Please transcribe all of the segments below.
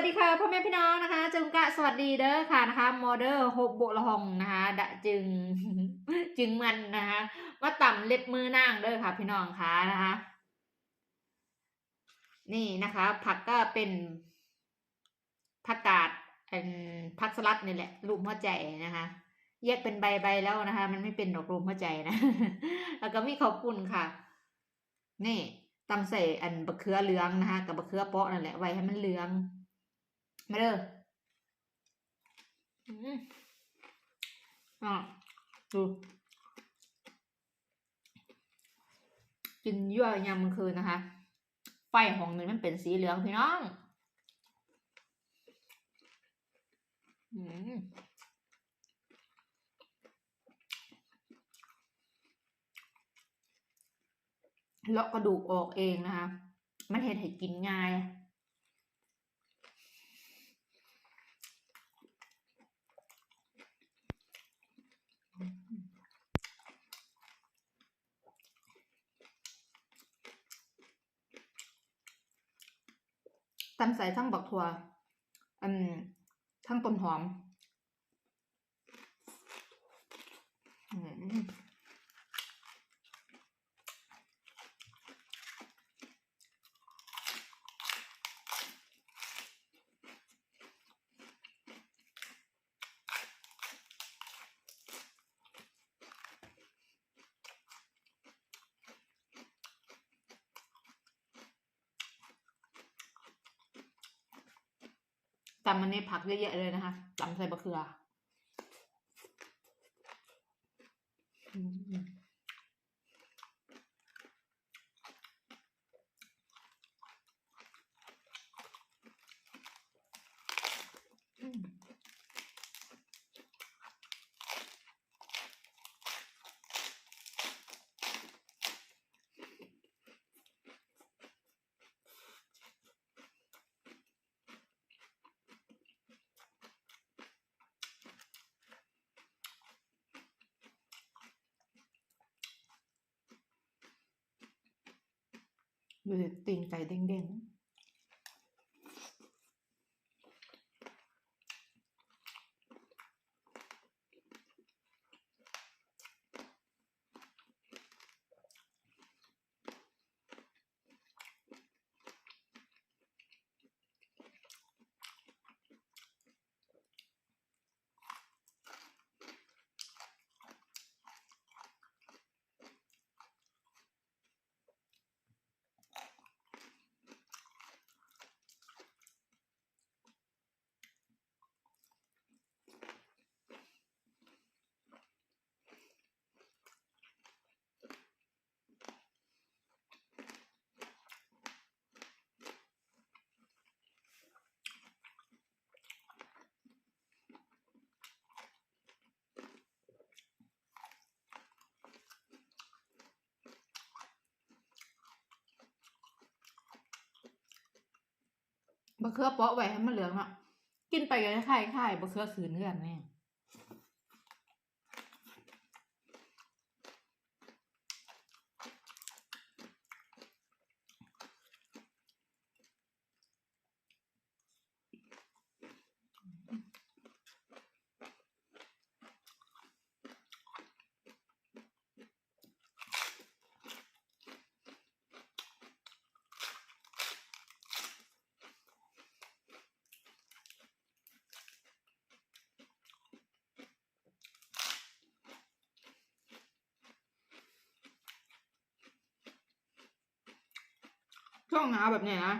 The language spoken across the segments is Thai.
วัสดีค่ะพ่อแม่พี่น้องนะคะจึงกะสวัสดีเด้อค่ะนะคะมอเดอร์หกโบละหองนะคะดะจึงจึงมันนะคะมาต่ำเล็บมือนางเด้อค่ะ พี่น้องค่ะนะคะ นี่นะคะ ผักก็เป็นผักกาดเป็นผักสลัดนี่แหละรูปหัวใจนะคะแยกเป็นใบๆแล้วนะคะ มันไม่เป็นดอกรูปหัวใจนะ แล้วก็มีข้าวปุ้นค่ะ นี่ตำใส่อันบะเขือเหลืองนะคะ กับบะเขือเปาะนั่นแหละไว้ให้มันเหลือง มาเด้ออืมอะดูกินยั่วยามกลางคืนนะคะ ไฟของมันมันเป็นสีเหลืองพี่น้องอืมเลาะกระดูกออกเองนะคะ มันเห็นให้กินง่าย ใส่ทั้งบักถั่ว อืมทั้งต้นหอมอืม ตำมันนี้ผักเยอะๆเลยนะคะตำใส่บะเขือ อืมอืม ดูตีนไก่เด้งๆ บะเขือเปาะไว้ให้มันเหลืองอะกินไปก็คล้ายๆบะเขือสืนเนื่อนเนี่ย ช่วงหนาวแบบเนี้ยนะ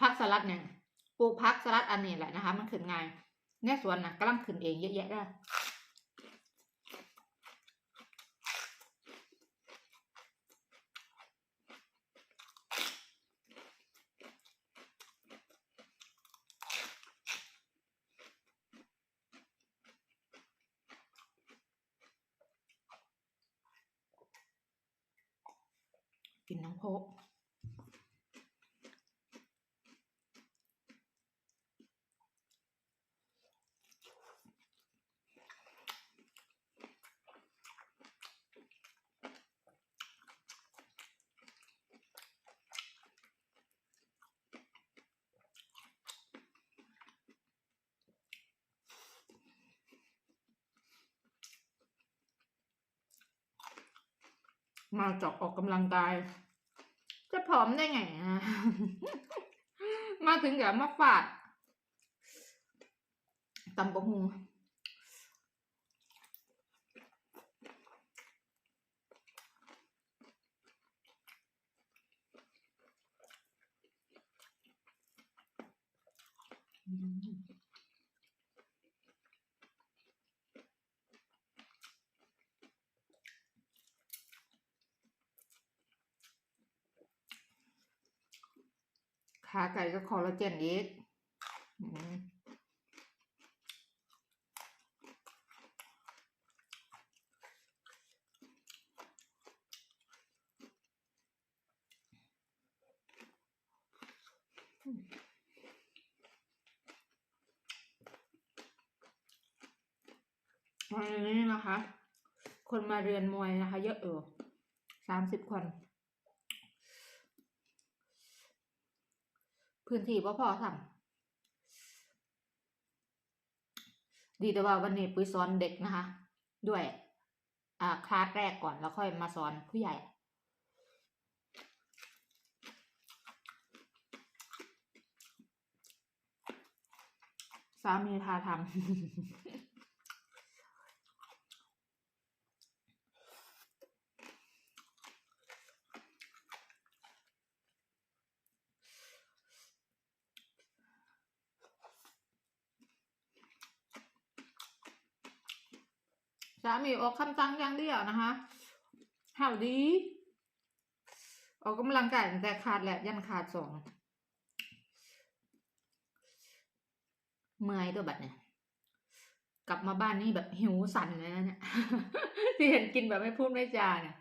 พักสลัดเนี่ยปลูกพักสลัดอันนี้แหละนะคะ มันขึ้นง่ายเนี่ยสวนนะกำลังขึ้นเองเยอะแยะได้กินน้ำโพ มาจอกออกกำลังกาย จะผอมได้ไงอะมาถึงเดี๋ยวมาฝาดตำบะฮุงอืม ขาไก่ก็คอลลาเจนอีกอืมวันนี้นะคะ คนมาเรียนมวยนะคะ เยอะเอยู่สามสิบคน พื้นที่พ่อพอทำดีแต่ว่าวันนี้ปุ้ยสอนเด็กนะคะ ด้วย อ่าคลาสแรกก่อนแล้วค่อยมาสอนผู้ใหญ่สามีพาทำามีออกคำสั่งอย่างเดียวนะคะห่าวดี ออกกำลังกายแต่ขาดแหละยันขาดสองเมื่อยตัวบัดเนี่ยกลับมาบ้านนี่แบบหิวสั่นเลยนะเนี่ยที่เห็นกินแบบไม่พูดไม่จาเนี่ย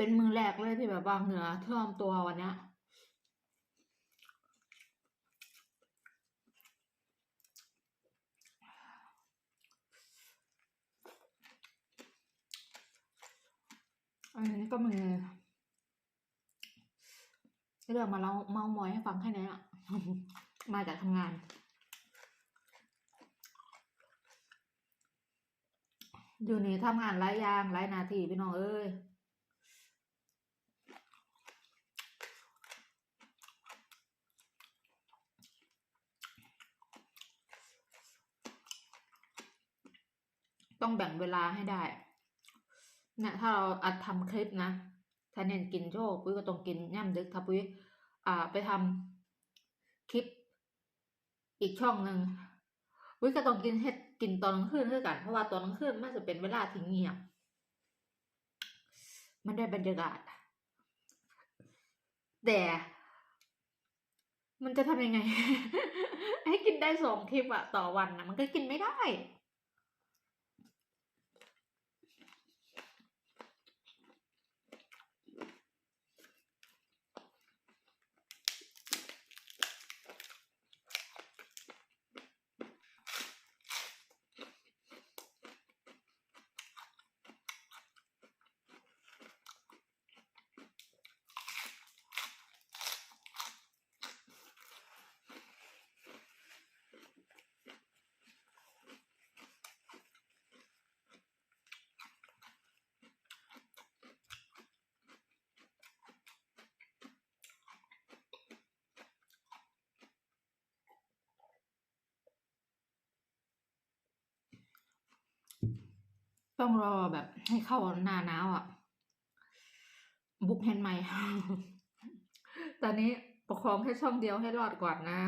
เป็นมือแรกเลยที่แบบว่าเหงื่อท่วมตัววันเนี้ยอันนี้ก็มีเรื่องมาเล่าเมามอยให้ฟังแค่นี้อะมาจากทำงานอยู่นี่ทำงานหลายอย่างหลายนาทีพี่น้องเอ้ย ต้องแบ่งเวลาให้ได้เนี่ยถ้าเราอัดทำคลิปนะถ้าเน้นกินโชคปุ้ยก็ต้องกินย่ำดึกถ้าปุ้ยอ่าไปทำคลิปอีกช่องหนึ่งปุ้ยก็ต้องกินเฮ็ดกินตอนกลางคืนเท่ากันเพราะว่าตอนกลางคืนมันจะเป็นเวลาที่เงียบมันได้บรรยากาศ แต่มันจะทำยังไง ให้กินได้สองคลิปอะต่อวันนะมันก็กินไม่ได้ ต้องรอแบบให้เข้าหน้าหนาวอะ บุกแฮนด์ใหม่ ตอนนี้ประคองแค่ช่องเดียวให้รอดก่อนนะ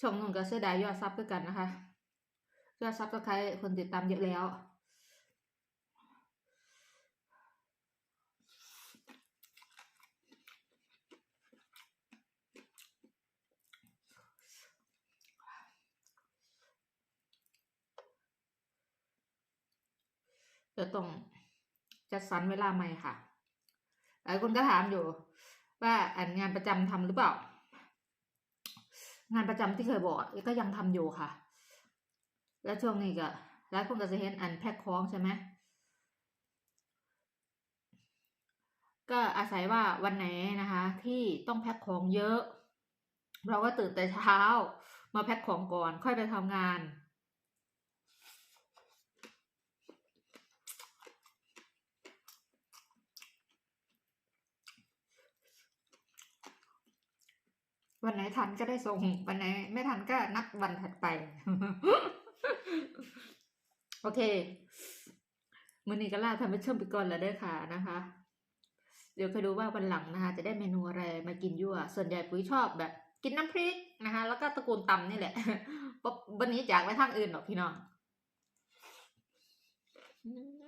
ช่องนุ่นก็เสียดายยอดซับด้วยกันนะคะ ยอดซับสไครต์คนติดตามเยอะแล้ว จะต้องจัดสรรเวลาใหม่ค่ะ หลายคนก็ถามอยู่ ว่าอันงานประจำทำหรือเปล่า งานประจำที่เคยบอกก็ยังทำอยู่ค่ะ แล้วช่วงนี้ก็หลายคนก็จะเห็นอันแพ็คของใช่ไหมก็อาศัยว่าวันไหนนะคะ ที่ต้องแพ็คของเยอะ เราก็ตื่นแต่เช้า มาแพ็คของก่อน ค่อยไปทำงาน วันไหนทันก็ได้ส่ง วันไหนไม่ทันก็นัดวันถัดไป โอเคมือนี้ก็ลาทำไปเชื่อมไปก่อนแล้วเด้อค่ะนะคะ เดี๋ยวเคยดูว่าวันหลังนะคะ จะได้เมนูอะไรมากินยั่ว ส่วนใหญ่ปุ้ยชอบแบบ กินน้ำพริกนะคะ แล้วก็ตระกูลตำนี่แหละวันนี้จากไปทางอื่นหรอกพี่น้อง